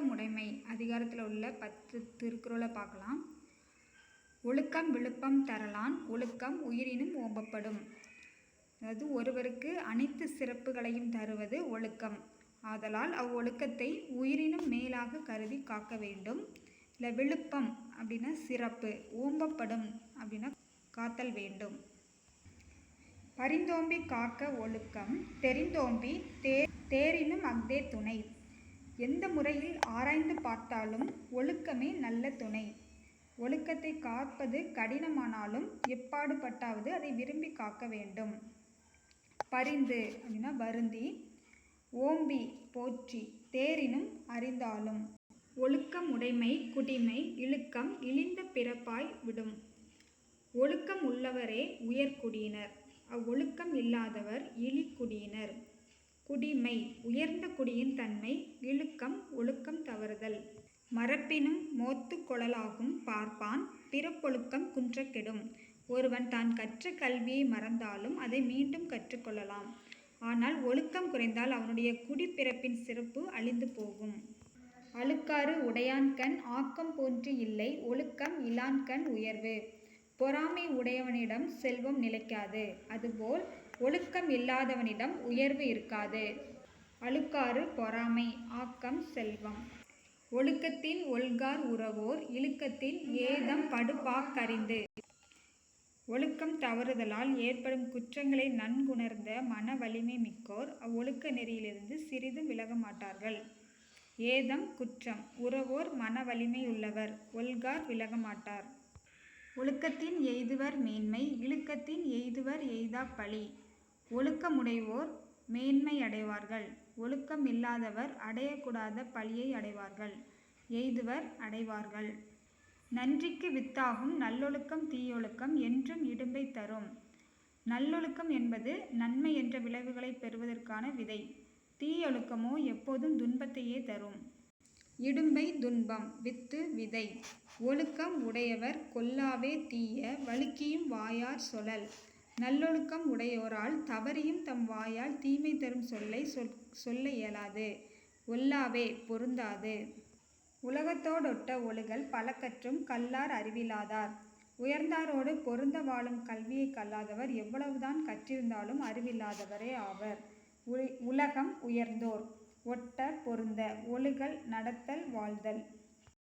ஒழுக்கமுடைமை அதிகாரத்தில் உள்ள பத்து திருக்குறளை பார்க்கலாம். ஒழுக்கம் விழுப்பம் தரலான் ஒழுக்கம் உயிரினும் ஓம்பப்படும். அதாவது ஒருவருக்கு அனைத்து சிறப்புகளையும் தருவது ஒழுக்கம். ஆதலால் அவ்வொழுக்கத்தை உயிரினும் மேலாக கருதி காக்க வேண்டும். இல்லை விழுப்பம் அப்படின்னா சிறப்பு ஓம்பப்படும் அப்படின்னா காத்தல் வேண்டும். பரிந்தோம்பி காக்க ஒழுக்கம் தெரிந்தோம்பி தே தேரினும் அஃதே துணை. எந்த முறையில் ஆராய்ந்து பார்த்தாலும் ஒழுக்கமே நல்ல துணை. ஒழுக்கத்தை காப்பது கடினமானாலும் எப்பாடுபட்டாவது அதை விரும்பி காக்க வேண்டும். பரிந்து அப்படின்னா வருந்தி ஓம்பி போற்றி தேரினும் அறிந்தாலும். ஒழுக்கம் உடைமை குடிமை இழுக்கம் இழிந்த பிறப்பாய் விடும். ஒழுக்கம் உள்ளவரே உயர்குடியினர். அவ்வொழுக்கம் இல்லாதவர் இழிக்குடியினர் குடிமை உயர்ந்த குடியின் தன்மை இழுக்கம் ஒழுக்கம் தவறுதல். மரப்பினும் மோத்து கொழலாகும் பார்ப்பான் பிறப்பொழுக்கம் குன்றக் கெடும் ஒருவன் தான் கற்ற கல்வியை மறந்தாலும் அதை மீண்டும் கற்றுக்கொள்ளலாம். ஆனால் ஒழுக்கம் குறைந்தால் அவனுடைய குடிப்பிறப்பின் சிறப்பு அழிந்து போகும். அழுக்காறு உடையான்கண் ஆக்கம் போன்று இல்லை ஒழுக்கம் இலான்கண் உயர்வு. பொறாமை உடையவனிடம் செல்வம் நிலைக்காது. அதுபோல் ஒழுக்கம் இல்லாதவனிடம் உயர்வு இருக்காது. அழுக்காறு பொறாமை ஆக்கம் செல்வம். ஒழுக்கத்தின் ஒல்கார் உறவோர் இழுக்கத்தின் ஏதம் படுபாக்கறிந்து. ஒழுக்கம் தவறுதலால் ஏற்படும் குற்றங்களை நன்குணர்ந்த மன வலிமை மிக்கோர் அவ்வொழுக்க நெறியிலிருந்து சிறிதும் விலக மாட்டார்கள். ஏதம் குற்றம் உறவோர் மன வலிமையுள்ளவர் ஒல்கார் விலக மாட்டார். ஒழுக்கத்தின் எய்துவர் மேன்மை இழுக்கத்தின் எய்துவர் எய்தா பழி. ஒழுக்கமுடையோர் மேன்மை அடைவார்கள். ஒழுக்கம் இல்லாதவர் அடையக்கூடாத பழியை அடைவார்கள். எய்துவர் அடைவார்கள். நன்றிக்கு வித்தாகும் நல்லொழுக்கம் தீயொழுக்கம் என்றும் இடும்பை தரும். நல்லொழுக்கம் என்பது நன்மை என்ற விளைவுகளை பெறுவதற்கான விதை. தீயொழுக்கமோ எப்போதும் துன்பத்தையே தரும். இடும்பை துன்பம் வித்து விதை. ஒழுக்கம் உடையவர் கொல்லாவே தீய வழுக்கியும் வாயார் சொலல். நல்லொழுக்கம் உடையோரால் தவறியும் தம் வாயால் தீமை தரும் சொல்லை சொல் சொல்ல இயலாது. ஒல்லாவே பொருந்தாது. உலகத்தோடொட்ட ஒழுகல் பலக்கற்றும் கல்லார் அறிவிலாதார். உயர்ந்தாரோடு பொருந்த வாழும் கல்வியை கல்லாதவர் எவ்வளவுதான் கற்றிருந்தாலும் அறிவில்லாதவரே ஆவர். உலகம் உயர்ந்தோர். ஒட்ட பொருந்த ஒழுகல் நடத்தல் வாழ்தல்.